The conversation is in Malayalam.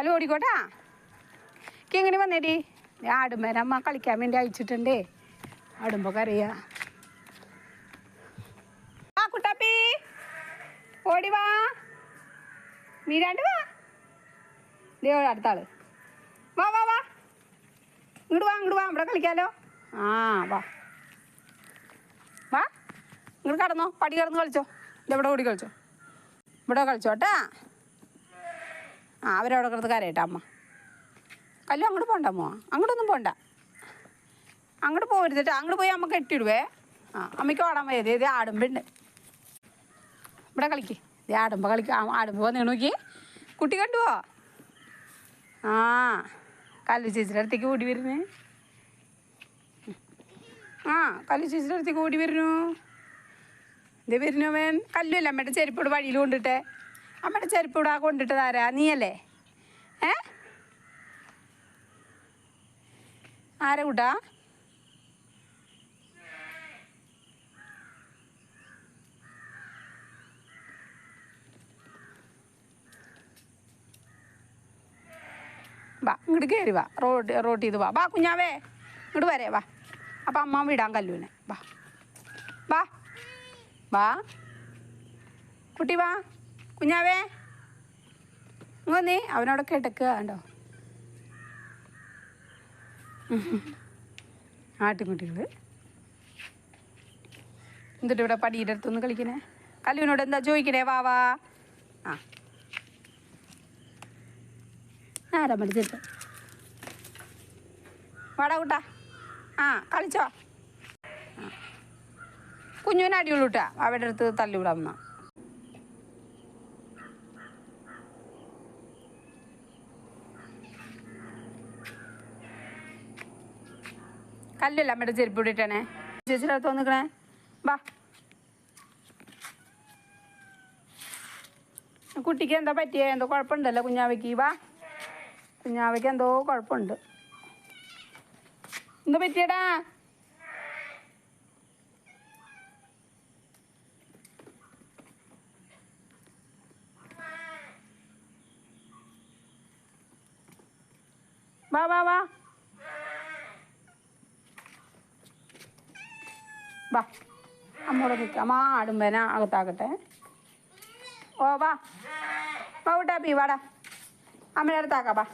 കല്ലു ഓടിക്കോട്ടാ? എങ്ങനെ വന്നേടി? ആടുമ്പേനെ അമ്മ കളിക്കാൻ വേണ്ടി അയച്ചിട്ടുണ്ടേ. ആടുമ്പോ കറിയാ ആ കുട്ടാപ്പി. ഓടി വാ. മീരാണ്ട് വാ. ദേ അടുത്ത വാ വാ വാ. ഇങ്ങോട്ട് വാ ഇങ്ങോട്ട് വാ. ഇവിടെ കളിക്കാലോ. ആ വാ. വാ. ഇങ്ങോട്ട് കടന്നോ. പടി കടന്ന് കളിച്ചോ. ഇതെവിടെ ഓടി കളിച്ചോ. ഇവിടെ കളിച്ചോട്ടാ ആ അവരവിടെ കിടന്ന് കരയട്ടെ അമ്മ. കല്ലു അങ്ങോട്ട് പോണ്ട അമ്മ. അങ്ങോട്ടൊന്നും പോണ്ട. അങ്ങോട്ട് പോരുന്നിട്ട് അങ്ങോട്ട് പോയി അമ്മ കെട്ടിയിടുവേ. ആ അമ്മയ്ക്ക് ഓടാൻ വയ്യത് ഇത് ആടുമ്പുണ്ട് ഇവിടെ കളിക്ക്. ഇത് ആടുമ്പ കളിക്ക. ആടുമ്പോൾ വന്ന് നോക്കി കുട്ടി കണ്ടുവോ? ആ കല്ലു ചേച്ചിയുടെ അടുത്തേക്ക് ഓടി വരുന്നേ. ആ കല്ലു ചേച്ചിയുടെ അടുത്തേക്ക് ഓടി വരുന്നു. ഇത് വരുന്നു അവൻ. കല്ലുമല്ല അമ്മയുടെ ചെരുപ്പോട് വഴിയിൽ കൊണ്ടിട്ടെ. അമ്മയുടെ ചെരുപ്പ് ഇവിടെ കൊണ്ടിട്ട് കൊണ്ടിട്ടതാരാ നീയല്ലേ? ഏ? ആരെ കൂട്ടാ? വാ ഇങ്ങോട്ട് കയറി വാ റോഡ് റോഡ് ചെയ്ത് വാ. വാ കുഞ്ഞാവേ ഇങ്ങോട്ട് വരേ വാ. അപ്പം അമ്മ വിടാൻ കല്ലൂനെ. വാ. വാ. വാ. കുട്ടി വാ. കുഞ്ഞാവേ നീ അവനവിടെ കിടക്കുക കണ്ടോ? ആട്ടിൻകുട്ടികൾ എന്നിട്ട് ഇവിടെ പടിയുടെ അടുത്തൊന്ന് കളിക്കണേ? കല്ലുവിനോട് എന്താ ചോദിക്കണേ? വാവാ ആ. ആരാ പഠിച്ചിട്ട് വാടാ കൂട്ടാ. ആ കളിച്ചോ. കുഞ്ഞുവിന് അടിയുള്ളൂ കേട്ടാ അവിടെ അടുത്ത് എന്നാ കല്ലല്ല അമ്മയുടെ ചെരുപ്പ് ഇട്ടിട്ടാണേ ചേച്ചിയുടെ അടുത്ത് വന്നിക്കണേ. വാ. കുട്ടിക്ക് എന്താ പറ്റിയ? എന്തോ കുഴപ്പമുണ്ടല്ലോ കുഞ്ഞാവയ്ക്ക്. വാ. കുഞ്ഞാവയ്ക്ക് എന്തോ കുഴപ്പമുണ്ട്. എന്താ പറ്റിയടാ? വാ വാ വാ. വാ. അമ്മോടെ നിൽക്കാം അമ്മ അകത്താക്കട്ടെ. ഓ വാ. വാ കൂട്ടാപ്പി വാടാ. അമ്മയുടെ അടുത്താക്കാം വാ.